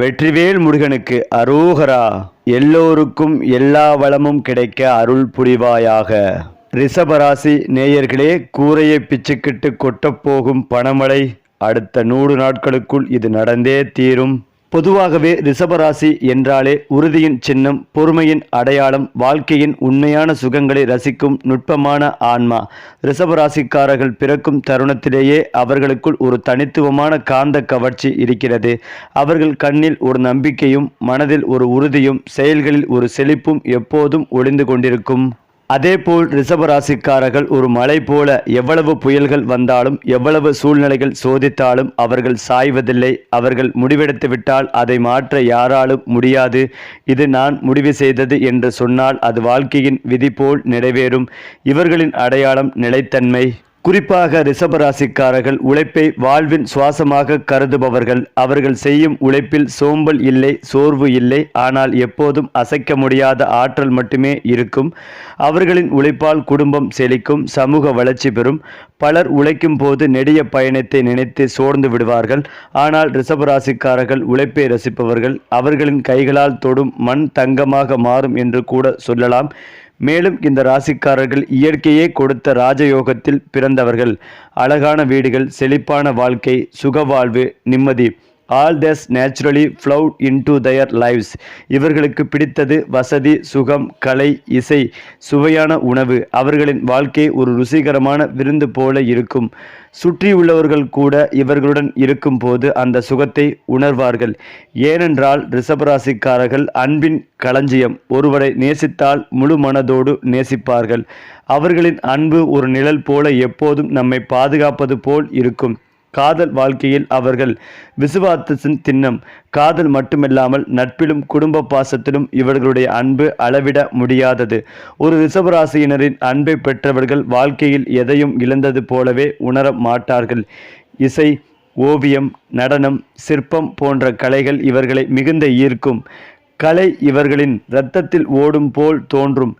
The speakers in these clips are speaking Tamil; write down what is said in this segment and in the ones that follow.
வெற்றிவேல் முருகனுக்கு அரோகரா. எல்லோருக்கும் எல்லா வளமும் கிடைக்க அருள் புரிவாயாக. ரிஷபராசி நேயர்களே கூரையை பிச்சுக்கிட்டு கொட்டப்போகும் பணமழை அடுத்த நூறு நாட்களுக்குள் இது நடந்தே தீரும். பொதுவாகவே ரிஷபராசி என்றாலே உறுதியின் சின்னம் பொறுமையின் அடையாளம் வாழ்க்கையின் உண்மையான சுகங்களை ரசிக்கும் நுட்பமான ஆன்மா. ரிஷபராசிக்காரர்கள் பிறக்கும் தருணத்திலேயே அவர்களுக்குள் ஒரு தனித்துவமான காந்த கவர்ச்சி இருக்கிறது. அவர்கள் கண்ணில் ஒரு நம்பிக்கையும் மனதில் ஒரு உறுதியும் செயல்களில் ஒரு செழிப்பும் எப்போதும் ஒளிந்து கொண்டிருக்கும். அதேபோல் ரிஷபராசிக்காரர்கள் ஒரு மலை போல எவ்வளவு புயல்கள் வந்தாலும் எவ்வளவு சூழ்நிலைகள் சோதித்தாலும் அவர்கள் சாய்வதில்லை. அவர்கள் முடிவெடுத்து விட்டால் அதை மாற்ற யாராலும் முடியாது. இது நான் முடிவு செய்தது என்று சொன்னால் அது வாழ்க்கையின் விதி போல் நிறைவேறும். இவர்களின் அடையாளம் நிலைத்தன்மை. குறிப்பாக ரிஷபராசிக்காரர்கள் உழைப்பை வாழ்வின் சுவாசமாக கருதுபவர்கள். அவர்கள் செய்யும் உழைப்பில் சோம்பல் இல்லை சோர்வு இல்லை. ஆனால் எப்போதும் அசைக்க முடியாத ஆற்றல் மட்டுமே இருக்கும். அவர்களின் உழைப்பால் குடும்பம் செழிக்கும் சமூக வளர்ச்சி பெறும். பலர் உழைக்கும் போது நெடிய பயணத்தை நினைத்து சோர்ந்து விடுவார்கள். ஆனால் ரிஷபராசிக்காரர்கள் உழைப்பை ரசிப்பவர்கள். அவர்களின் கைகளால் தொடும் மண் தங்கமாக மாறும் என்று கூட சொல்லலாம். மேலும் இந்த ராசிக்காரர்கள் இயற்கையே கொடுத்த ராஜயோகத்தில் பிறந்தவர்கள். அழகான வீடுகள் செழிப்பான வாழ்க்கை சுகவாழ்வு நிம்மதி. All thus naturally flowed into their lives இவர்களுக்கு பிடித்தது வசதி சுகம் கலை இசை சுவையான உணவு. அவர்களின் வாழ்க்கை ஒரு ருசிகரமான விருந்து போல இருக்கும். சுற்றியுள்ளவர்கள் கூட இவர்களுடன் இருக்கும்போது அந்த சுகத்தை உணர்வார்கள். ஏனென்றால் ரிஷபராசிக்காரர்கள் அன்பின் களஞ்சியம். ஒருவரை நேசித்தால் முழு மனதோடு நேசிப்பார்கள். அவர்களின் அன்பு ஒரு நிழல் போல எப்போதும் நம்மை பாதுகாப்பது போல் இருக்கும். காதல் வாழ்க்கையில் அவர்கள் விசுவாசத்தின் திண்ணம். காதல் மட்டுமில்லாமல் நட்பிலும் குடும்ப பாசத்திலும் இவர்களுடைய அன்பு அளவிட முடியாதது. ஒரு ரிஷபராசியினரின் அன்பை பெற்றவர்கள் வாழ்க்கையில் எதையும் இழந்தது போலவே உணர மாட்டார்கள். இசை ஓவியம் நடனம் சிற்பம் போன்ற கலைகள் இவர்களை மிகுந்த ஈர்க்கும். கலை இவர்களின் இரத்தத்தில் ஓடும் போல் தோன்றும்.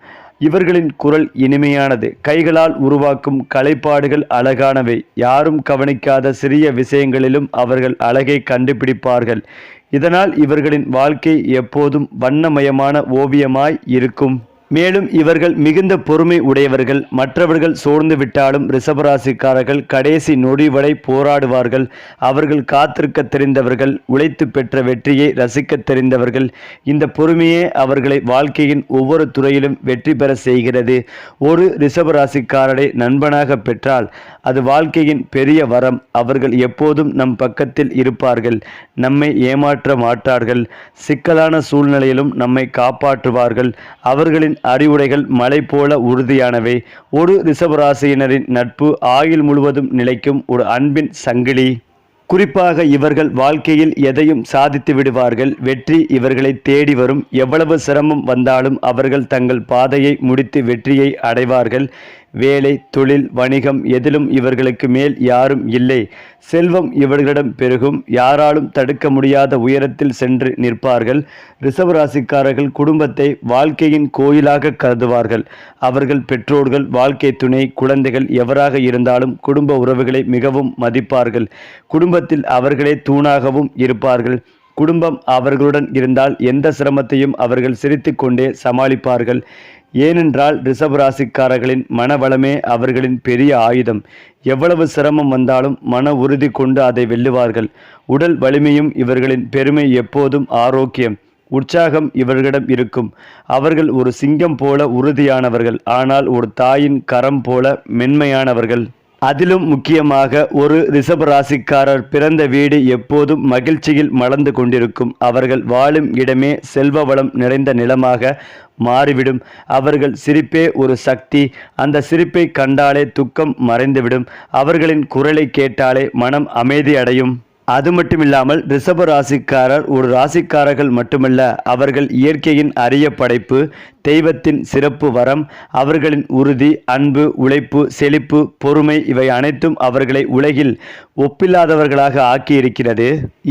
இவர்களின் குரல் இனிமையானது. கைகளால் உருவாக்கும் கலைப்பாடுகள் அழகானவை. யாரும் கவனிக்காத சிறிய விஷயங்களிலும் அவர்கள் அழகை கண்டுபிடிப்பார்கள். இதனால் இவர்களின் வாழ்க்கை எப்போதும் வண்ணமயமான ஓவியமாய் இருக்கும். மேலும் இவர்கள் மிகுந்த பொறுமை உடையவர்கள். மற்றவர்கள் சோர்ந்து விட்டாலும் ரிஷபராசிக்காரர்கள் கடைசி நொடி வரை போராடுவார்கள். அவர்கள் காத்திருக்க தெரிந்தவர்கள் உழைத்து பெற்ற வெற்றியை ரசிக்க தெரிந்தவர்கள். இந்த பொறுமையே அவர்களை வாழ்க்கையின் ஒவ்வொரு துறையிலும் வெற்றி பெற செய்கிறது. ஒரு ரிஷபராசிக்காரரை நண்பனாக பெற்றால் அது வாழ்க்கையின் பெரிய வரம். அவர்கள் எப்போதும் நம் பக்கத்தில் இருப்பார்கள். நம்மை ஏமாற்ற மாட்டார்கள். சிக்கலான சூழ்நிலையிலும் நம்மை காப்பாற்றுவார்கள். அவர்களின் அறிவுரைகள் மலை போல உறுதியானவை. ஒரு ரிஷபராசியினரின் நட்பு ஆயுள் முழுவதும் நிலைக்கும் ஒரு அன்பின் சங்கிலி. குறிப்பாக இவர்கள் வாழ்க்கையில் எதையும் சாதித்து விடுவார்கள். வெற்றி இவர்களை தேடி வரும். எவ்வளவு சிரமம் வந்தாலும் அவர்கள் தங்கள் பாதையை முடித்து வெற்றியை அடைவார்கள். வேலை தொழில் வணிகம் எதிலும் இவர்களுக்கு மேல் யாரும் இல்லை. செல்வம் இவர்களிடம் பெருகும். யாராலும் தடுக்க முடியாத உயரத்தில் சென்று நிற்பார்கள். ரிசவராசிக்காரர்கள் குடும்பத்தை வாழ்க்கையின் கோயிலாக கருதுவார்கள். அவர்கள் பெற்றோர்கள் வாழ்க்கை துணை குழந்தைகள் எவராக இருந்தாலும் குடும்ப உறவுகளை மிகவும் மதிப்பார்கள். குடும்பத்தில் அவர்களே தூணாகவும் இருப்பார்கள். குடும்பம் அவர்களுடன் இருந்தால் எந்த சிரமத்தையும் அவர்கள் சிரித்துக்கொண்டே சமாளிப்பார்கள். ஏனென்றால் ரிஷப ராசிக்காரர்களின் மனவளமே அவர்களின் பெரிய ஆயுதம். எவ்வளவு சிரமம் வந்தாலும் மன உறுதி கொண்டு அதை வெல்லுவார்கள். உடல் வலிமையும் இவர்களின் பெருமை எப்போதும் ஆரோக்கியம். உற்சாகம் இவர்களிடம் இருக்கும். அவர்கள் ஒரு சிங்கம் போல உறுதியானவர்கள். ஆனால் ஒரு தாயின் கரம் போல மென்மையானவர்கள். அதிலும் முக்கியமாக ஒரு ரிஷப ராசிக்காரர் பிறந்த வீடு எப்போதும் மகிழ்ச்சியில் மலர்ந்து கொண்டிருக்கும். அவர்கள் வாழும் இடமே செல்வ வளம் நிறைந்த நிலமாக மாறிவிடும். அவர்கள் சிரிப்பே ஒரு சக்தி. அந்த சிரிப்பை கண்டாலே துக்கம் மறைந்துவிடும். அவர்களின் குரலை கேட்டாலே மனம் அமைதி அது அது மட்டுமில்லாமல் ரிஷப ராசிக்காரர் ஒரு ராசிக்காரர்கள் மட்டுமல்ல அவர்கள் இயற்கையின் அரிய படைப்பு தெய்வத்தின் சிறப்பு வரம் அவர்களின் உறுதி அன்பு உழைப்பு செழிப்பு பொறுமை இவை அனைத்தும் அவர்களை உலகில் ஒப்பில்லாதவர்களாக ஆக்கியிருக்கிறது.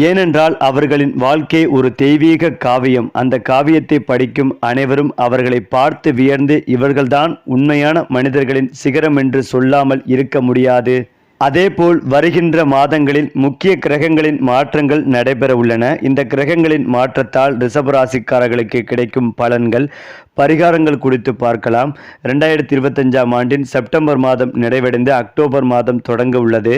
ஏனென்றால் அவர்களின் வாழ்க்கை ஒரு தெய்வீக காவியம். அந்த காவியத்தை படிக்கும் அனைவரும் அவர்களை பார்த்து வியர்ந்து இவர்கள்தான் உண்மையான மனிதர்களின் சிகரம் என்று சொல்லாமல் இருக்க முடியாது. அதேபோல் வருகின்ற மாதங்களில் முக்கிய கிரகங்களின் மாற்றங்கள் நடைபெற உள்ளன. இந்த கிரகங்களின் மாற்றத்தால் ரிஷபராசிக்காரர்களுக்கு கிடைக்கும் பலன்கள் பரிகாரங்கள் குறித்து பார்க்கலாம். ரெண்டாயிரத்தி இருபத்தஞ்சாம் ஆண்டின் செப்டம்பர் மாதம் நிறைவடைந்து அக்டோபர் மாதம் தொடங்க உள்ளது.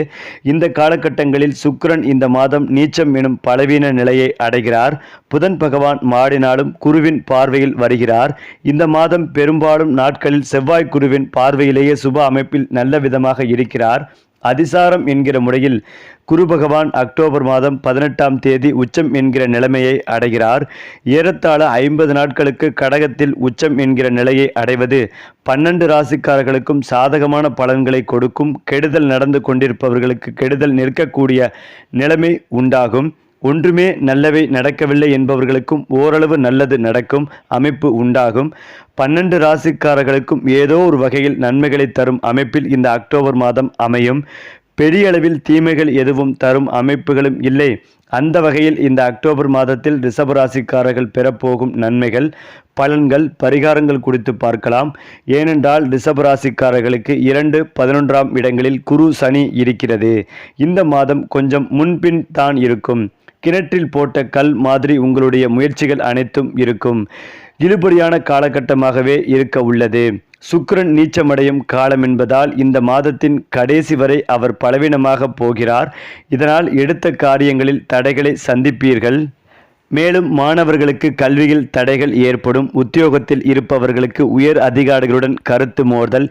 இந்த காலகட்டங்களில் சுக்கரன் இந்த மாதம் நீச்சம் எனும் பலவீன நிலையை அடைகிறார். புதன் பகவான் மாடினாலும் குருவின் பார்வையில் வருகிறார். இந்த மாதம் பெரும்பாலும் நாட்களில் செவ்வாய் குருவின் பார்வையிலேயே சுப அமைப்பில் நல்ல விதமாக இருக்கிறார். அதிசாரம் என்கிற முறையில் குரு பகவான் அக்டோபர் மாதம் பதினெட்டாம் தேதி உச்சம் என்கிற நிலைமையை அடைகிறார். ஏறத்தாழ ஐம்பது நாட்களுக்கு கடகத்தில் உச்சம் என்கிற நிலையை அடைவது பன்னெண்டு ராசிக்காரர்களுக்கும் சாதகமான பலன்களை கொடுக்கும் கெடுதல் நடந்து கொண்டிருப்பவர்களுக்கு கெடுதல் நிற்கக்கூடிய நிலைமை உண்டாகும். ஒன்றுமே நல்லவை நடக்கவில்லை என்பவர்களுக்கும் ஓரளவு நல்லது நடக்கும் அமைப்பு உண்டாகும். பன்னெண்டு ராசிக்காரர்களுக்கும் ஏதோ ஒரு வகையில் நன்மைகளை தரும் அமைப்பில் இந்த அக்டோபர் மாதம் அமையும். பெரிய அளவில் தீமைகள் எதுவும் தரும் அமைப்புகளும் இல்லை. அந்த வகையில் இந்த அக்டோபர் மாதத்தில் ரிஷபராசிக்காரர்கள் பெறப்போகும் நன்மைகள் பலன்கள் பரிகாரங்கள் குறித்து பார்க்கலாம். ஏனென்றால் ரிஷபராசிக்காரர்களுக்கு இரண்டு பதினொன்றாம் இடங்களில் குரு சனி இருக்கிறது. இந்த மாதம் கொஞ்சம் முன்பின் தான் இருக்கும். கிணற்றில் போட்ட கல் மாதிரி உங்களுடைய முயற்சிகள் அனைத்தும் இருக்கும். இழுபடியான காலகட்டமாகவே இருக்க உள்ளது. சுக்கரன் நீச்சமடையும் காலம் என்பதால் இந்த மாதத்தின் கடைசி வரை அவர் பலவீனமாக போகிறார். இதனால் எடுத்த காரியங்களில் தடைகளை சந்திப்பீர்கள். மேலும் மாணவர்களுக்கு கல்வியில் தடைகள் ஏற்படும் உத்தியோகத்தில் இருப்பவர்களுக்கு உயர் அதிகாரிகளுடன் கருத்து மோதல்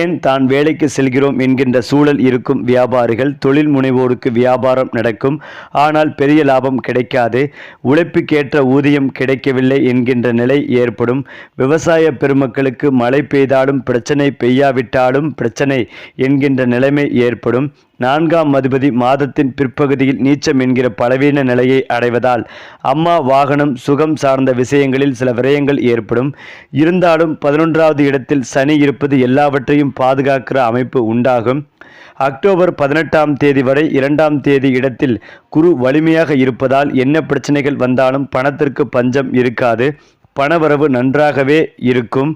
ஏன் தான் வேலைக்கு செல்கிறோம் என்கின்ற சூழல் இருக்கும் வியாபாரிகள் தொழில் முனைவோருக்கு வியாபாரம் நடக்கும் ஆனால் பெரிய லாபம் கிடைக்காது உழைப்புக்கேற்ற ஊதியம் கிடைக்கவில்லை என்கின்ற நிலை ஏற்படும். விவசாய பெருமக்களுக்கு மழை பெய்தாலும் பிரச்சனை பெய்யாவிட்டாலும் பிரச்சனை என்கின்ற நிலைமை ஏற்படும். நான்காம் அதிபதி மாதத்தின் பிற்பகுதியில் நீச்சம் என்கிற பலவீன நிலையை அடைவதால் அம்மா வாகனம் சுகம் சார்ந்த விஷயங்களில் சில விரயங்கள் ஏற்படும். இருந்தாலும் பதினொன்றாவது இடத்தில் சனி இருப்பது எல்லாவற்றையும் பாதுகாக்கிற அமைப்பு உண்டாகும். அக்டோபர் பதினெட்டாம் தேதி வரை இரண்டாம் தேதி இடத்தில் குரு வலிமையாக இருப்பதால் என்ன பிரச்சனைகள் வந்தாலும் பணத்திற்கு பஞ்சம் இருக்காது. பணவரவு நன்றாகவே இருக்கும்.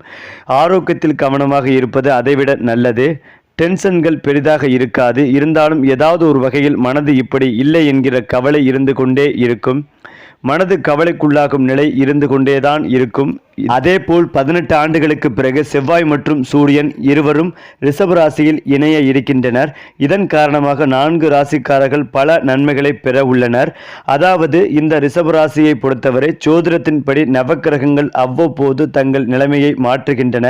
ஆரோக்கியத்தில் கவனமாக இருப்பது அதைவிட நல்லது. டென்ஷன்கள் பெரிதாக இருக்காது. இருந்தாலும் ஏதாவது ஒரு வகையில் மனது இப்படி இல்லை என்கிற கவலை இருந்து கொண்டே இருக்கும். மனது கவலைக்குள்ளாகும் நிலை இருந்து கொண்டேதான் இருக்கும். அதேபோல் பதினெட்டு ஆண்டுகளுக்கு பிறகு செவ்வாய் மற்றும் சூரியன் இருவரும் ரிஷப ராசியில் இணைய இருக்கின்றனர். இதன் காரணமாக நான்கு ராசிக்காரர்கள் பல நன்மைகளை பெற உள்ளனர். அதாவது இந்த ரிஷப ராசியை பொறுத்தவரை சோதிடத்தின்படி நவக்கிரகங்கள் அவ்வப்போது தங்கள் நிலைமையை மாற்றுகின்றன.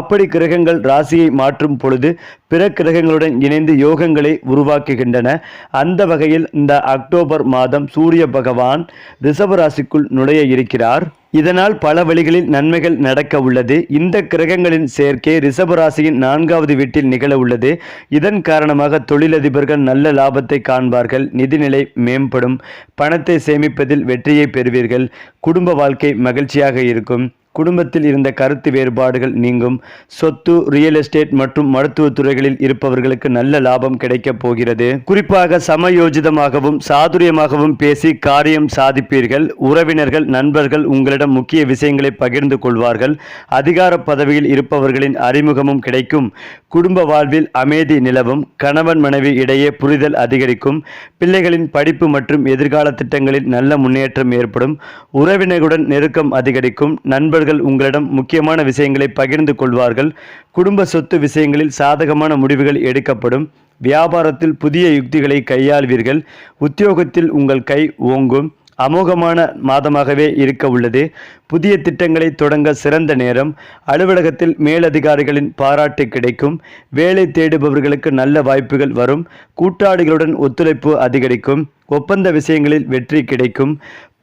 அப்படி கிரகங்கள் ராசியை மாற்றும் பொழுது பிற கிரகங்களுடன் இணைந்து யோகங்களை உருவாக்குகின்றன. அந்த வகையில் இந்த அக்டோபர் மாதம் சூரிய பகவான் ரிஷப ராசிக்குள் நுழைய இருக்கிறார். இதனால் பல வழிகளில் நன்மைகள் நடக்க உள்ளது. இந்த கிரகங்களின் சேர்க்கை ரிஷபராசியின் நான்காவது வீட்டில் நிகழ உள்ளது. இதன் காரணமாக தொழிலதிபர்கள் நல்ல லாபத்தை காண்பார்கள். நிதிநிலை மேம்படும். பணத்தை சேமிப்பதில் வெற்றியை பெறுவீர்கள். குடும்ப வாழ்க்கை மகிழ்ச்சியாக இருக்கும். குடும்பத்தில் இருந்த கருத்து வேறுபாடுகள் நீங்கும். சொத்து ரியல் எஸ்டேட் மற்றும் மருத்துவ துறைகளில் இருப்பவர்களுக்கு நல்ல லாபம் கிடைக்கப் போகிறது. குறிப்பாக சமயோஜிதமாகவும் சாதுரியமாகவும் பேசி காரியம் சாதிப்பீர்கள். உறவினர்கள் நண்பர்கள் உங்களிடம் முக்கிய விஷயங்களை பகிர்ந்து கொள்வார்கள். அதிகார பதவியில் இருப்பவர்களின் அறிமுகமும் கிடைக்கும். குடும்ப வாழ்வில் அமைதி நிலவும். கணவன் மனைவி இடையே புரிதல் அதிகரிக்கும். பிள்ளைகளின் படிப்பு மற்றும் எதிர்கால திட்டங்களில் நல்ல முன்னேற்றம் ஏற்படும். உறவினர்களுடன் நெருக்கம் அதிகரிக்கும். நண்பர்கள் உங்களிடம் முக்கியமான விஷயங்களை பகிர்ந்து கொள்வார்கள். குடும்ப சொத்து விஷயங்களில் சாதகமான முடிவுகள் எடுக்கப்படும். வியாபாரத்தில் புதிய யுக்திகளை கையாள்வீர்கள். உத்தியோகத்தில் உங்கள் கை ஓங்கும். அமோகமான மாதமாகவே இருக்க உள்ளது. புதிய திட்டங்களை தொடங்க சிறந்த நேரம். அலுவலகத்தில் மேலதிகாரிகளின் பாராட்டு கிடைக்கும். வேலை தேடுபவர்களுக்கு நல்ல வாய்ப்புகள் வரும். கூட்டாளிகளுடன் ஒத்துழைப்பு அதிகரிக்கும். ஒப்பந்த விஷயங்களில் வெற்றி கிடைக்கும்.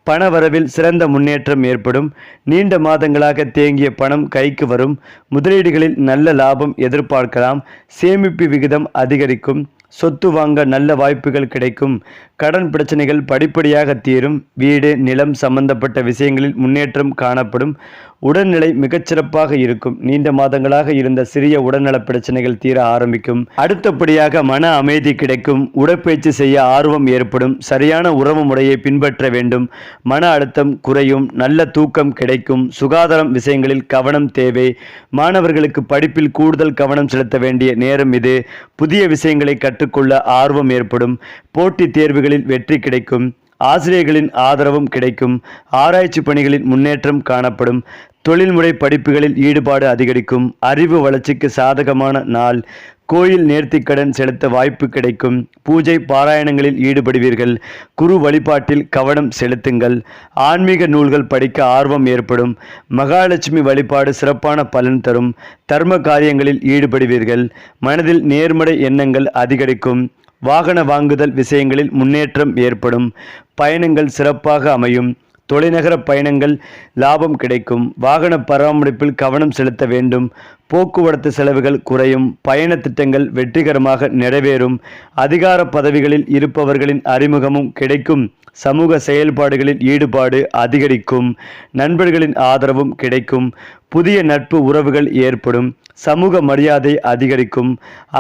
பணவரவில் சிறந்த முன்னேற்றம் ஏற்படும். நீண்ட மாதங்களாக தேங்கிய பணம் கைக்கு வரும். முதலீடுகளில் நல்ல லாபம் எதிர்பார்க்கலாம். சேமிப்பு விகிதம் அதிகரிக்கும். சொத்து வாங்க நல்ல வாய்ப்புகள் கிடைக்கும். கடன் பிரச்சனைகள் படிப்படியாக தீரும். வீடு நிலம் சம்பந்தப்பட்ட விஷயங்களில் முன்னேற்றம் காணப்படும். உடல்நிலை மிகச்சிறப்பாக இருக்கும். நீண்ட மாதங்களாக இருந்த சிறிய உடல்நல பிரச்சனைகள் தீர ஆரம்பிக்கும். அடுத்தபடியாக மன அமைதி கிடைக்கும். உடற்பயிற்சி செய்ய ஆர்வம் ஏற்படும். சரியான உறவு முறையை பின்பற்ற வேண்டும். மன அழுத்தம் குறையும். நல்ல தூக்கம் கிடைக்கும். சுகாதாரம் விஷயங்களில் கவனம் தேவை. மாணவர்களுக்கு படிப்பில் கூடுதல் கவனம் செலுத்த வேண்டிய நேரம் இது. புதிய விஷயங்களை கற்று கற்றுக்கொள்ள ஆர்வம் ஏற்படும். போட்டித் தேர்வுகளில் வெற்றி கிடைக்கும். ஆசிரியர்களின் ஆதரவும் கிடைக்கும். ஆராய்ச்சி பணிகளில் முன்னேற்றம் காணப்படும். தொழில்முறை படிப்புகளில் ஈடுபாடு அதிகரிக்கும். அறிவு வளர்ச்சிக்கு சாதகமான நாள். கோயில் நேர்த்திக்கடன் செலுத்த வாய்ப்பு கிடைக்கும். பூஜை பாராயணங்களில் ஈடுபடுவீர்கள். குரு வழிபாட்டில் கவனம் செலுத்துங்கள். ஆன்மீக நூல்கள் படிக்க ஆர்வம் ஏற்படும். மகாலட்சுமி வழிபாடு சிறப்பான பலன் தரும். தர்ம காரியங்களில் ஈடுபடுவீர்கள். மனதில் நேர்மறை எண்ணங்கள் அதிகரிக்கும். வாகன வாங்குதல் விஷயங்களில் முன்னேற்றம் ஏற்படும். பயணங்கள் சிறப்பாக அமையும். தொலைநகர பயணங்கள் லாபம் கிடைக்கும். வாகன பராமரிப்பில் கவனம் செலுத்த வேண்டும். போக்குவரத்து செலவுகள் குறையும். பயண திட்டங்கள் வெற்றிகரமாக நிறைவேறும். அதிகார பதவிகளில் இருப்பவர்களின் அறிமுகமும் கிடைக்கும். சமூக செயல்பாடுகளில் ஈடுபாடு அதிகரிக்கும் நண்பர்களின் ஆதரவும் கிடைக்கும் புதிய நட்பு உறவுகள் ஏற்படும் சமூக மரியாதை அதிகரிக்கும்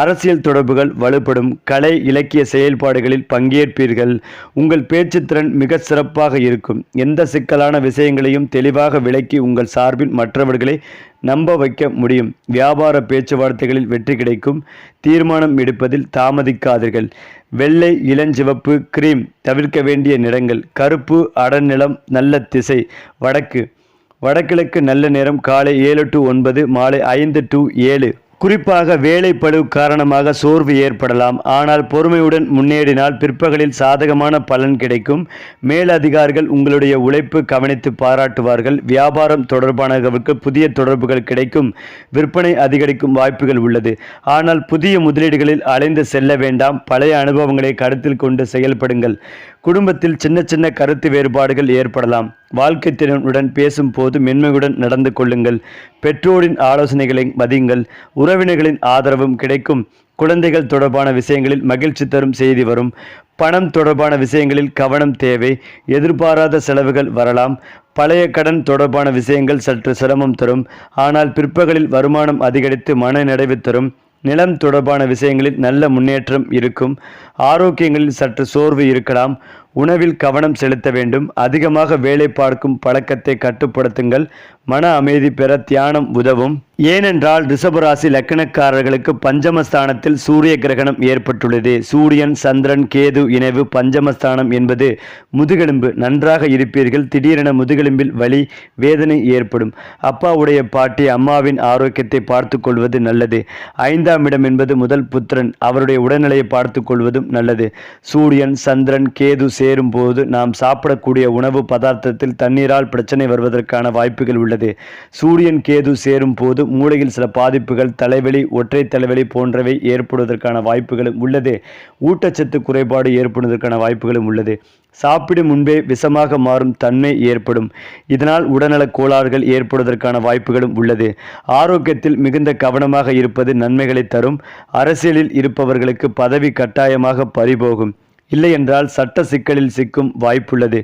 அரசியல் தொடர்புகள் வலுப்படும் கலை இலக்கிய செயல்பாடுகளில் பங்கேற்பீர்கள். உங்கள் பேச்சுத்திறன் மிக சிறப்பாக இருக்கும். எந்த சிக்கலான விஷயங்களையும் தெளிவாக விளக்கி உங்கள் சார்பில் மற்றவர்களை நம்ப வைக்க முடியும். வியாபார பேச்சுவார்த்தைகளில் வெற்றி கிடைக்கும். தீர்மானம் எடுப்பதில் தாமதிக்காதீர்கள். வெள்ளை இளஞ்சிவப்பு கிரீம் தவிர்க்க வேண்டிய நிறங்கள். கருப்பு அடநிலம் நல்ல திசை. வடக்கு. வடகிழக்கு நல்ல நேரம் காலை ஏழு டு ஒன்பது மாலை ஐந்து டு ஏழு. குறிப்பாக வேலைப்பளு காரணமாக சோர்வு ஏற்படலாம். ஆனால் பொறுமையுடன் முன்னேறினால் பிற்பகலில் சாதகமான பலன் கிடைக்கும். மேலதிகாரிகள் உங்களுடைய உழைப்பு கவனித்து பாராட்டுவார்கள். வியாபாரம் தொடர்பானவர்களுக்கு புதிய தொடர்புகள் கிடைக்கும். விற்பனை அதிகரிக்கும் வாய்ப்புகள் உள்ளது. ஆனால் புதிய முதலீடுகளில் அலைந்து செல்ல வேண்டாம். பழைய அனுபவங்களை கருத்தில் கொண்டு செயல்படுங்கள். குடும்பத்தில் சின்ன சின்ன கருத்து வேறுபாடுகள் ஏற்படலாம். வாழ்க்கை திறனுடன் பேசும்போது மென்மையுடன் நடந்து கொள்ளுங்கள். பெற்றோரின் ஆலோசனைகளை மதியுங்கள். உறவினர்களின் ஆதரவும் கிடைக்கும். குழந்தைகள் தொடர்பான விஷயங்களில் மகிழ்ச்சி தரும் செய்தி வரும். பணம் தொடர்பான விஷயங்களில் கவனம் தேவை. எதிர்பாராத செலவுகள் வரலாம். பழைய கடன் தொடர்பான விஷயங்கள் சற்று சிரமம் தரும். ஆனால் பிற்பகலில் வருமானம் அதிகரித்து மன நிறைவு தரும். நிலம் தொடர்பான விஷயங்களில் நல்ல முன்னேற்றம் இருக்கும். ஆரோக்கியங்களில் சற்று சோர்வு இருக்கலாம். உணவில் கவனம் செலுத்த வேண்டும். அதிகமாக வேலை பார்க்கும் பழக்கத்தை கட்டுப்படுத்துங்கள். மன அமைதி பெற தியானம் உதவும். ஏனென்றால் ரிஷபராசி லக்கணக்காரர்களுக்கு பஞ்சமஸ்தானத்தில் சூரிய கிரகணம் ஏற்பட்டுள்ளது. சூரியன் சந்திரன் கேது இணைவு பஞ்சமஸ்தானம் என்பது முதுகெலும்பு. நன்றாக இருப்பீர்கள். திடீரென முதுகெலும்பில் வலி வேதனை ஏற்படும். அப்பாவுடைய பாட்டி அம்மாவின் ஆரோக்கியத்தை பார்த்து கொள்வது நல்லது. ஐந்தாம் இடம் என்பது முதல் புத்திரன். அவருடைய உடல்நிலையை பார்த்து கொள்வதும் நல்லது. சூரியன் சந்திரன் கேது சேரும் போது நாம் சாப்பிடக்கூடிய உணவு பதார்த்தத்தில் தண்ணீரால் பிரச்சனை வருவதற்கான வாய்ப்புகள் உள்ளது. சூரியன் கேது சேரும் போது மூளையில் சில பாதிப்புகள் தலைவலி ஒற்றை தலைவலி போன்றவை ஏற்படுவதற்கான வாய்ப்புகளும் உள்ளது. ஊட்டச்சத்து குறைபாடு ஏற்படுவதற்கான வாய்ப்புகளும் உள்ளது. சாப்பிடும் முன்பே விஷமாக மாறும் தன்மை ஏற்படும். இதனால் உடல்நலக் கோளாறுகள் ஏற்படுவதற்கான வாய்ப்புகளும் உள்ளது. ஆரோக்கியத்தில் மிகுந்த கவனமாக இருப்பது நன்மைகளை தரும். அரசியலில் இருப்பவர்களுக்கு பதவி கட்டாயமாக பறிபோகும். இல்லை என்றால் சட்ட சிக்கலில் சிக்கும் வாய்ப்புள்ளது.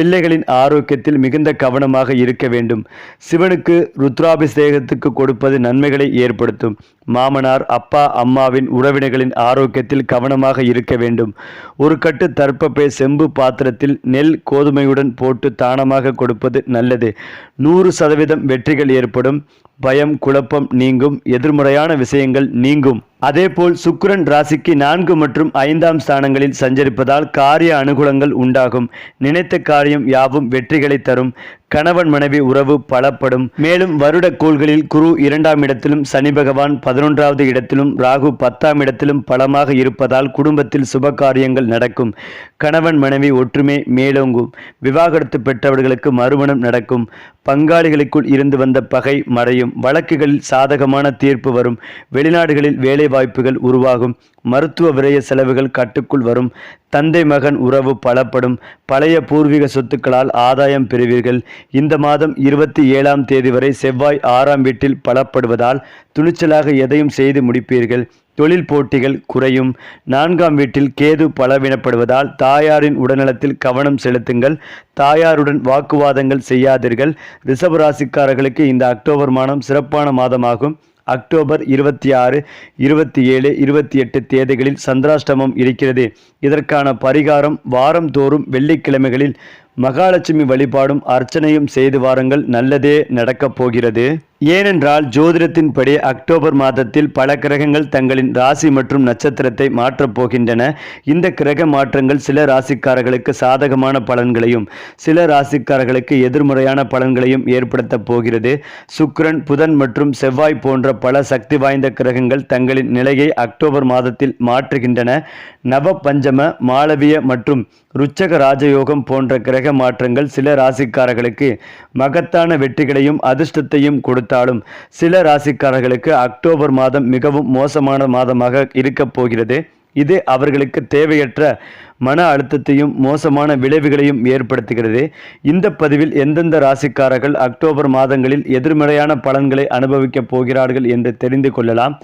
பிள்ளைகளின் ஆரோக்கியத்தில் மிகுந்த கவனமாக இருக்க வேண்டும். சிவனுக்கு ருத்ராபிஷேகத்துக்கு கொடுப்பது நன்மைகளை ஏற்படுத்தும். மாமனார் அப்பா அம்மாவின் உறவினர்களின் ஆரோக்கியத்தில் கவனமாக இருக்க வேண்டும். ஒரு கட்டு தர்ப்பப்பை செம்பு பாத்திரத்தில் நெல் கோதுமையுடன் போட்டு தானமாக கொடுப்பது நல்லது. நூறு சதவீதம் வெற்றிகள் ஏற்படும். பயம் குழப்பம் நீங்கும். எதிர்மறையான விஷயங்கள் நீங்கும். அதேபோல் சுக்கிரன் ராசிக்கு நான்கு மற்றும் ஐந்தாம் ஸ்தானங்களில் சஞ்சரிப்பதால் காரிய அனுகூலங்கள் உண்டாகும். நினைத்த காரியம் யாவும் வெற்றிகளை தரும். கணவன் மனைவி உறவு பலப்படும். மேலும் வருட கோள்களில் குரு இரண்டாம் இடத்திலும் சனி பகவான் பதினொன்றாவது இடத்திலும் ராகு பத்தாம் இடத்திலும் பலமாக இருப்பதால் குடும்பத்தில் சுப காரியங்கள் நடக்கும். கணவன் மனைவி ஒற்றுமை மேலோங்கும். விவாகரத்து பெற்றவர்களுக்கு மறுமணம் நடக்கும். பங்காளிகளுக்குள் இருந்து வந்த பகை மறையும். வழக்குகளில் சாதகமான தீர்ப்பு வரும். வெளிநாடுகளில் வேலை வாய்ப்புகள் உருவாகும். மருத்துவ விரய செலவுகள் கட்டுக்குள் வரும். தந்தை மகன் உறவு பலப்படும். பழைய பூர்வீக சொத்துக்களால் ஆதாயம் பெறுவீர்கள். இந்த மாதம் இருபத்தி ஏழாம் தேதி வரை செவ்வாய் ஆறாம் வீட்டில் பலப்படுவதால் துணிச்சலாக எதையும் செய்து முடிப்பீர்கள். தொழில் போட்டிகள் குறையும். நான்காம் வீட்டில் கேது பலவீனப்படுவதால் தாயாரின் உடல்நலத்தில் கவனம் செலுத்துங்கள். தாயாருடன் வாக்குவாதங்கள் செய்யாதீர்கள். ரிஷபராசிக்காரர்களுக்கு இந்த அக்டோபர் மாதம் சிறப்பான மாதமாகும். அக்டோபர் இருபத்தி ஆறு இருபத்தி ஏழு இருபத்தி எட்டு தேதிகளில் சந்திராஷ்டமம் இருக்கிறது. இதற்கான பரிகாரம் வாரந்தோறும் வெள்ளிக்கிழமைகளில் மகாலட்சுமி வழிபாடும் அர்ச்சனையும் செய்து வாருங்கள். நல்லதே நடக்கப் போகிறது. ஏனென்றால் ஜோதிடத்தின்படி அக்டோபர் மாதத்தில் பல கிரகங்கள் தங்களின் ராசி மற்றும் நட்சத்திரத்தை மாற்றப் போகின்றன. இந்த கிரக மாற்றங்கள் சில ராசிக்காரர்களுக்கு சாதகமான பலன்களையும் சில ராசிக்காரர்களுக்கு எதிர்மறையான பலன்களையும் ஏற்படுத்தப் போகிறது. சுக்ரன் புதன் மற்றும் செவ்வாய் போன்ற பல சக்தி வாய்ந்த கிரகங்கள் தங்களின் நிலையை அக்டோபர் மாதத்தில் மாற்றுகின்றன. நவ பஞ்சம மாளவிய மற்றும் ருச்சக ராஜயோகம் போன்ற கிரக மாற்றங்கள் சில ராசிக்காரர்களுக்கு மகத்தான வெற்றிகளையும் அதிர்ஷ்டத்தையும் கொடுத்து பார்த்தாலும் சில ராசிக்காரர்களுக்கு அக்டோபர் மாதம் மிகவும் மோசமான மாதமாக இருக்கப் போகிறது. இது அவர்களுக்கு தேவையற்ற மன அழுத்தத்தையும் மோசமான விளைவுகளையும் ஏற்படுத்துகிறது. இந்த பதிவில் எந்தெந்த ராசிக்காரர்கள் அக்டோபர் மாதங்களில் எதிர்மறையான பலன்களை அனுபவிக்கப் போகிறார்கள் என்று தெரிந்து கொள்ளலாம்.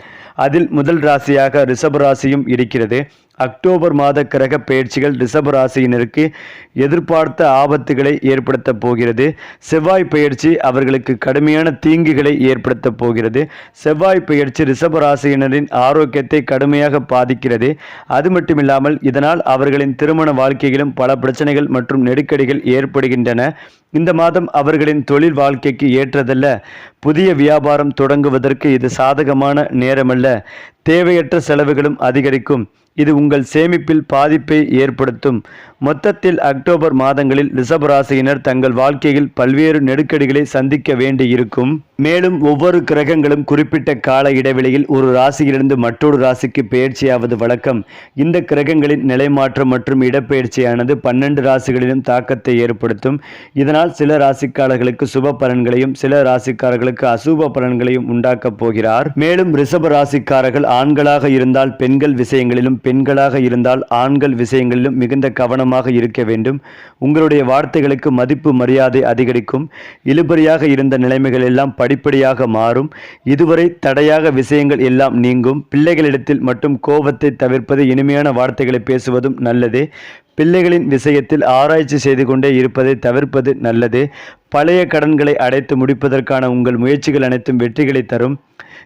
அதில் முதல் ராசியாக ரிஷப ராசியும் இருக்கிறது. அக்டோபர் மாத கிரக பயிற்சிகள் ரிஷப ராசியினருக்கு எதிர்பார்த்த ஆபத்துகளை ஏற்படுத்தப் போகிறது. செவ்வாய் பயிற்சி அவர்களுக்கு கடுமையான தீங்குகளை ஏற்படுத்தப் போகிறது. செவ்வாய் பயிற்சி ரிஷப ராசியினரின் ஆரோக்கியத்தை கடுமையாக பாதிக்கிறது. அது மட்டுமில்லாமல் இதனால் அவர்களின் திருமண வாழ்க்கையிலும் பல பிரச்சனைகள் மற்றும் நெருக்கடிகள் ஏற்படுகின்றன. இந்த மாதம் அவர்களின் தொழில் வாழ்க்கைக்கு ஏற்றதல்ல. புதிய வியாபாரம் தொடங்குவதற்கு இது சாதகமான நேரமல்ல. தேவையற்ற செலவுகளும் அதிகரிக்கும். இது உங்கள் சேமிப்பில் பாதிப்பை ஏற்படுத்தும். மொத்தத்தில் அக்டோபர் மாதங்களில் ரிஷபராசியினர் தங்கள் வாழ்க்கையில் பல்வேறு நெருக்கடிகளை சந்திக்க வேண்டியிருக்கும். மேலும் ஒவ்வொரு கிரகங்களும் குறிப்பிட்ட கால இடைவெளியில் ஒரு ராசியிலிருந்து மற்றொரு ராசிக்கு பயிற்சியாவது வழக்கம். இந்த கிரகங்களின் நிலைமாற்றம் மற்றும் இடப்பெயர்ச்சியானது பன்னெண்டு ராசிகளிலும் தாக்கத்தை ஏற்படுத்தும். இதனால் சில ராசிக்காரர்களுக்கு சுப பலன்களையும் சில ராசிக்காரர்களுக்கு அசுப பலன்களையும் உண்டாக்கப் போகிறார். மேலும் ரிஷப ராசிக்காரர்கள் ஆண்களாக இருந்தால் பெண்கள் விஷயங்களிலும் பெண்களாக இருந்தால் ஆண்கள் விஷயங்களிலும் மிகுந்த கவனமாக இருக்க வேண்டும். உங்களுடைய வார்த்தைகளுக்கு மதிப்பு மரியாதை அதிகரிக்கும். இழுபறியாக இருந்த நிலைமைகள் எல்லாம் படிப்படியாக மாறும். இதுவரை தடையாக விஷயங்கள் எல்லாம் நீங்கும். பிள்ளைகளிடத்தில் மட்டும் கோபத்தை தவிர்ப்பது இனிமையான வார்த்தைகளை பேசுவதும் நல்லது. பிள்ளைகளின் விஷயத்தில் ஆராய்ச்சி செய்து கொண்டே இருப்பதை தவிர்ப்பது நல்லது. பழைய கடன்களை அடைத்து முடிப்பதற்கான உங்கள் முயற்சிகள் அனைத்தும் வெற்றிகளை தரும்.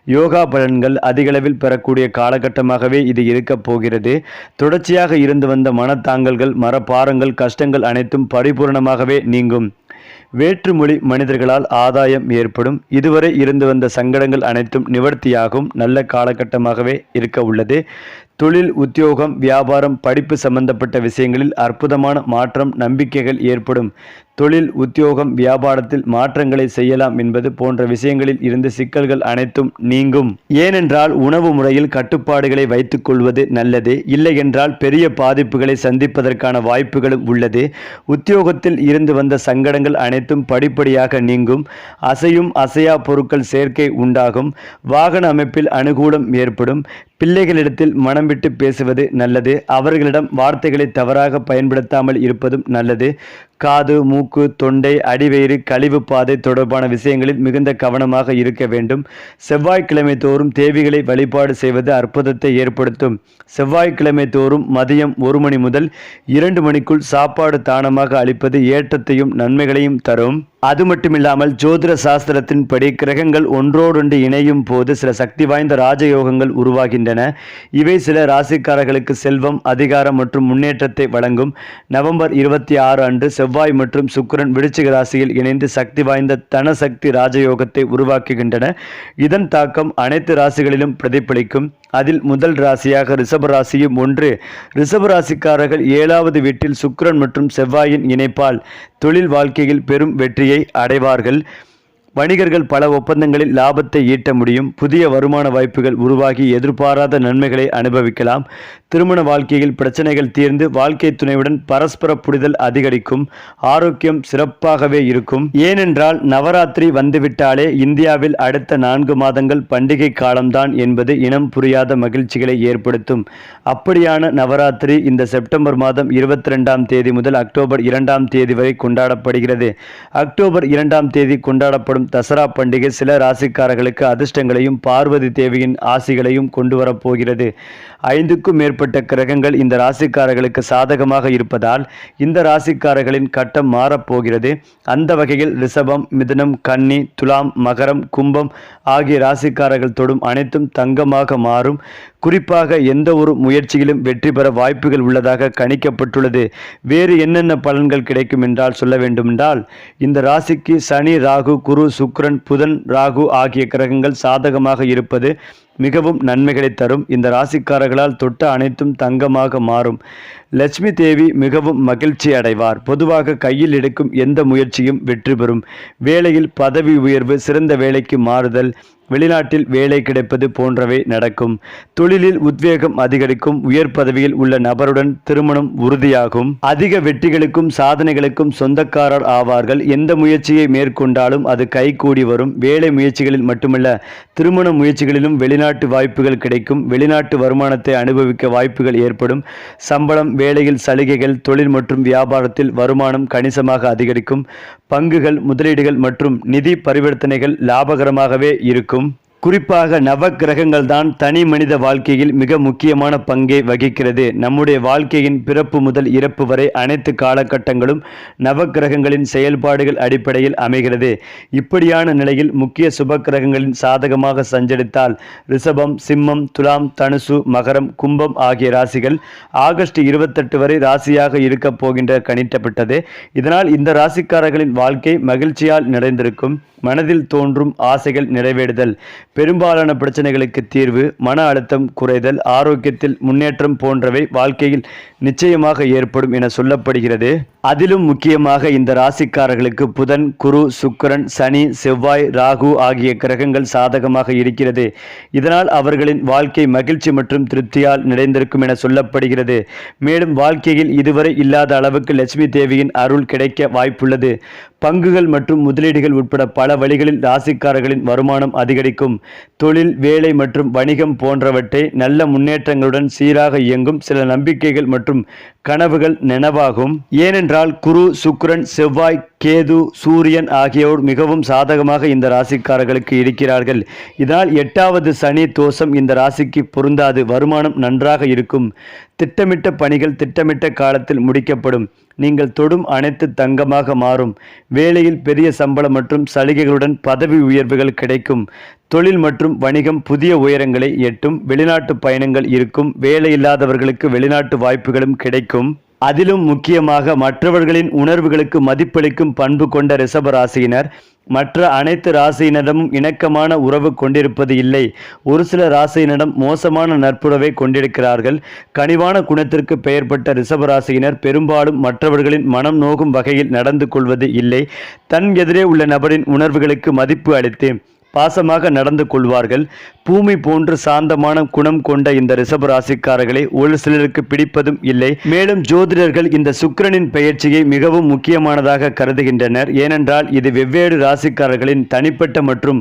யோகா பலன்கள் அதிகளவில் பெறக்கூடிய காலகட்டமாகவே இது இருக்கப் போகிறது. தொடர்ச்சியாக இருந்து வந்த மனத்தாங்கல்கள் மரப்பாரங்கள் கஷ்டங்கள் அனைத்தும் பரிபூரணமாகவே நீங்கும். வேற்றுமொழி மனிதர்களால் ஆதாயம் ஏற்படும். இதுவரை இருந்து வந்த சங்கடங்கள் அனைத்தும் நிவர்த்தியாகும். நல்ல காலகட்டமாகவே இருக்க உள்ளது. தொழில் உத்தியோகம் வியாபாரம் படிப்பு சம்பந்தப்பட்ட விஷயங்களில் அற்புதமான மாற்றம் நம்பிக்கைகள் ஏற்படும். தொழில் உத்தியோகம் வியாபாரத்தில் மாற்றங்களை செய்யலாம் என்பது போன்ற விஷயங்களில் இருந்து சிக்கல்கள் அனைத்தும் நீங்கும். ஏனென்றால் உணவு முறையில் கட்டுப்பாடுகளை வைத்துக் கொள்வது நல்லது. இல்லை என்றால் பெரிய பாதிப்புகளை சந்திப்பதற்கான வாய்ப்புகளும் உள்ளது. உத்தியோகத்தில் இருந்து வந்த சங்கடங்கள் அனைத்தும் படிப்படியாக நீங்கும். அசையும் அசையா பொருட்கள் சேர்க்கை உண்டாகும். வாகன அமைப்பில் அனுகூலம் ஏற்படும். பிள்ளைகளிடத்தில் மனம் விட்டு பேசுவது நல்லது. அவர்களிடம் வார்த்தைகளை தவறாக பயன்படுத்தாமல் இருப்பதும் நல்லது. காது மூக்கு தொண்டை அடிவயிறு கழிவு பாதை தொடர்பான விஷயங்களில் மிகுந்த கவனமாக இருக்க வேண்டும். செவ்வாய்க்கிழமை தோறும் தேவிகளை வழிபாடு செய்வது அற்புதத்தை ஏற்படுத்தும். செவ்வாய்க்கிழமை தோறும் மதியம் ஒரு மணி முதல் இரண்டு மணிக்குள் சாப்பாடு தானமாக அளிப்பது ஏற்றத்தையும் நன்மைகளையும் தரும். அது மட்டுமில்லாமல் ஜோதிட சாஸ்திரத்தின்படி கிரகங்கள் ஒன்றோடொன்று இணையும் போது சில சக்தி வாய்ந்த ராஜயோகங்கள் உருவாகின்றன. இவை சில ராசிக்காரர்களுக்கு செல்வம் அதிகாரம் மற்றும் முன்னேற்றத்தை வழங்கும். நவம்பர் இருபத்தி ஆறு அன்று செவ்வாய் மற்றும் சுக்கிரன் விருச்சிக ராசியில் இணைந்து சக்தி வாய்ந்த தனசக்தி ராஜயோகத்தை உருவாக்குகின்றன. இதன் தாக்கம் அனைத்து ராசிகளிலும் பிரதிபலிக்கும். அதில் முதல் ராசியாக ரிஷப ராசியும் ஒன்று. ரிஷப ராசிக்காரர்கள் ஏழாவது வீட்டில் சுக்கிரன் மற்றும் செவ்வாயின் இணைப்பால் தொழில் வாழ்க்கையில் பெரும் வெற்றியை அடைவார்கள். வணிகர்கள் பல ஒப்பந்தங்களில் லாபத்தை ஈட்ட முடியும். புதிய வருமான வாய்ப்புகள் உருவாகி எதிர்பாராத நன்மைகளை அனுபவிக்கலாம். திருமண வாழ்க்கையில் பிரச்சனைகள் தீர்ந்து வாழ்க்கை துணையுடன் பரஸ்பர புரிதல் அதிகரிக்கும். ஆரோக்கியம் சிறப்பாகவே இருக்கும். ஏனென்றால் நவராத்திரி வந்துவிட்டாலே இந்தியாவில் அடுத்த நான்கு மாதங்கள் பண்டிகை காலம்தான் என்பது இனம் புரியாத மகிழ்ச்சிகளை ஏற்படுத்தும். அப்படியான நவராத்திரி இந்த செப்டம்பர் மாதம் இருபத்தி ரெண்டாம் தேதி முதல் அக்டோபர் இரண்டாம் தேதி வரை கொண்டாடப்படுகிறது. அக்டோபர் இரண்டாம் தேதி கொண்டாடப்படும் தசரா பண்டிகை சில ராசிக்காரர்களுக்கு அதிர்ஷ்டங்களையும் பார்வதி தேவியின் ஆசிகளையும் கொண்டு வரப்போகிறது ஐந்துக்கும் மேற்பட்ட கிரகங்கள் இந்த ராசிக்காரர்களுக்கு சாதகமாக இருப்பதால் இந்த ராசிக்காரர்களின் கட்டம் மாறப்போகிறது அந்த வகையில் ரிஷபம் மிதுனம் கன்னி துலாம் மகரம் கும்பம் ஆகிய ராசிக்காரர்கள் தொடும் அனைத்தும் தங்கமாக மாறும். குறிப்பாக எந்த ஒரு முயற்சியிலும் வெற்றி பெற வாய்ப்புகள் உள்ளதாக கணிக்கப்பட்டுள்ளது. வேறு என்னென்ன பலன்கள் கிடைக்கும் என்றால் சொல்ல வேண்டுமென்றால் இந்த ராசிக்கு சனி ராகு குரு சுக்ரன் புதன் ராகு ஆகிய கிரகங்கள் சாதகமாக இருப்பது மிகவும் நன்மைகளை தரும். இந்த ராசிக்காரர்களால் தொட்ட அனைத்தும் தங்கமாக மாறும். லட்சுமி தேவி மிகவும் மகிழ்ச்சி அடைவார். பொதுவாக கையில் எடுக்கும் எந்த முயற்சியும் வெற்றி பெறும். வேலையில் பதவி உயர்வு சிறந்த வேலைக்கு மாறுதல் வெளிநாட்டில் வேலை கிடைப்பது போன்றவை நடக்கும். தொழிலில் உத்வேகம் அதிகரிக்கும். உயர் பதவியில் உள்ள நபருடன் திருமணம் உறுதியாகும். அதிக வெற்றிகளுக்கும் சாதனைகளுக்கும் சொந்தக்காரர் ஆவார்கள். எந்த முயற்சியை மேற்கொண்டாலும் அது கைகூடி வரும். வேலை முயற்சிகளில் மட்டுமல்ல திருமண முயற்சிகளிலும் வெளிநாட்டு வாய்ப்புகள் கிடைக்கும். வெளிநாட்டு வருமானத்தை அனுபவிக்க வாய்ப்புகள் ஏற்படும். சம்பளம் வேலையில் சலுகைகள் தொழில் மற்றும் வியாபாரத்தில் வருமானம் கணிசமாக அதிகரிக்கும். பங்குகள் முதலீடுகள் மற்றும் நிதி பரிவர்த்தனைகள் லாபகரமாகவே இருக்கும். குறிப்பாக நவக்கிரகங்கள் தான் தனி மனித வாழ்க்கையில் மிக முக்கியமான பங்கை வகிக்கிறது. நம்முடைய வாழ்க்கையின் பிறப்பு முதல் இறப்பு வரை அனைத்து காலகட்டங்களும் நவக்கிரகங்களின் செயல்பாடுகள் அடிப்படையில் அமைகிறது. இப்படியான நிலையில் முக்கிய சுப கிரகங்களின் சாதகமாக சஞ்சரித்தால் ரிஷபம் சிம்மம் துலாம் தனுசு மகரம் கும்பம் ஆகிய ராசிகள் ஆகஸ்ட் இருபத்தெட்டு வரை ராசியாக இருக்கப் போகின்ற கணிக்கப்பட்டது. இதனால் இந்த ராசிக்காரர்களின் வாழ்க்கை மகிழ்ச்சியால் நிறைந்திருக்கும். மனதில் தோன்றும் ஆசைகள் நிறைவேறுதல். பெரும்பாலான பிரச்சனைகளுக்கு தீர்வு மன அழுத்தம் குறைதல் ஆரோக்கியத்தில் முன்னேற்றம் போன்றவை வாழ்க்கையில் நிச்சயமாக ஏற்படும் என சொல்லப்படுகிறது. அதிலும் முக்கியமாக இந்த ராசிக்காரர்களுக்கு புதன் குரு சுக்கிரன் சனி செவ்வாய் ராகு ஆகிய கிரகங்கள் சாதகமாக இருக்கிறது. இதனால் அவர்களின் வாழ்க்கை மகிழ்ச்சி மற்றும் திருப்தியால் நிறைந்திருக்கும் என சொல்லப்படுகிறது. மேலும் வாழ்க்கையில் இதுவரை இல்லாத அளவுக்கு லட்சுமி தேவியின் அருள் கிடைக்க வாய்ப்புள்ளது. பங்குகள் மற்றும் முதலீடுகள் உட்பட பல வழிகளில் ராசிக்காரர்களின் வருமானம் அதிகரிக்கும். தொழில் வேலை மற்றும் வணிகம் போன்றவற்றை நல்ல முன்னேற்றங்களுடன் சீராக இயங்கும் சில நம்பிக்கைகள் மற்றும் கனவுகள் நனவாகும். ஏனென்றால் குரு சுக்ரன் செவ்வாய் கேது சூரியன் ஆகியோர் மிகவும் சாதகமாக இந்த ராசிக்காரர்களுக்கு இருக்கிறார்கள். இதனால் எட்டாவது சனி தோஷம் இந்த ராசிக்கு பொருந்தாது. வருமானம் நன்றாக இருக்கும். திட்டமிட்ட பணிகள் திட்டமிட்ட காலத்தில் முடிக்கப்படும். நீங்கள் தொடும் அனைத்து தங்கமாக மாறும். வேலையில் பெரிய சம்பளம் மற்றும் சலுகைகளுடன் பதவி உயர்வுகள் கிடைக்கும். தொழில் மற்றும் வணிகம் புதிய உயரங்களை எட்டும். வெளிநாட்டு பயணங்கள் இருக்கும். வேலையில்லாதவர்களுக்கு வெளிநாட்டு வாய்ப்புகளும் கிடைக்கும். அதிலும் முக்கியமாக மற்றவர்களின் உணர்வுகளுக்கு மதிப்பளிக்கும் பண்பு கொண்ட ரிசபராசியினர் மற்ற அனைத்து ராசியினரிடமும் இணக்கமான உறவு கொண்டிருப்பது இல்லை. ஒரு சில ராசியினரிடம் மோசமான நட்புறவை கொண்டிருக்கிறார்கள். கனிவான குணத்திற்கு பெயர் பெற்ற ரிஷபராசியினர் பெரும்பாலும் மற்றவர்களின் மனம் நோகும் வகையில் நடந்து கொள்வது இல்லை. தன் எதிரே உள்ள நபரின் உணர்வுகளுக்கு மதிப்பு அளித்து பாசமாக நடந்து கொள்வார்கள். பூமி போன்று சாந்தமான குணம் கொண்ட இந்த ரிஷப ராசிக்காரர்களை ஒரு சிலருக்கு பிடிப்பதும் இல்லை. மேலும் ஜோதிடர்கள் இந்த சுக்கிரனின் பெயர்ச்சியை மிகவும் முக்கியமானதாக கருதுகின்றனர். ஏனென்றால் இது வெவ்வேறு ராசிக்காரர்களின் தனிப்பட்ட மற்றும்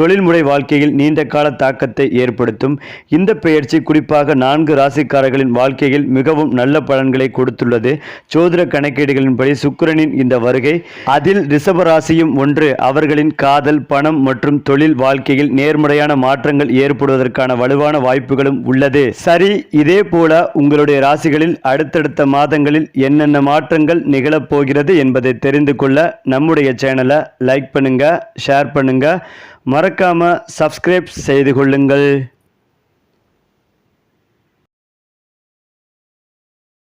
தொழில்முறை வாழ்க்கையில் நீண்ட கால தாக்கத்தை ஏற்படுத்தும். இந்த பெயர்ச்சி குறிப்பாக நான்கு ராசிக்காரர்களின் வாழ்க்கையில் மிகவும் நல்ல பலன்களை கொடுத்துள்ளது. சோதிட கணக்கீடுகளின்படி சுக்கிரனின் இந்த வருகை அதில் ரிஷப ராசியும் ஒன்று அவர்களின் காதல் பணம் மற்றும் தொழில் வாழ்க்கையில் நேர்மறையான மாற்றங்கள் ஏற்படுவதற்கான வலுவான வாய்ப்புகளும் உள்ளது. சரி இதே போல உங்களுடைய ராசிகளில் அடுத்தடுத்த மாதங்களில் என்னென்ன மாற்றங்கள் நிகழப்போகிறது என்பதை தெரிந்து கொள்ள நம்முடைய சேனலை லைக் பண்ணுங்க ஷேர் பண்ணுங்க. மறக்காம சப்ஸ்கிரைப் செய்து கொள்ளுங்கள்.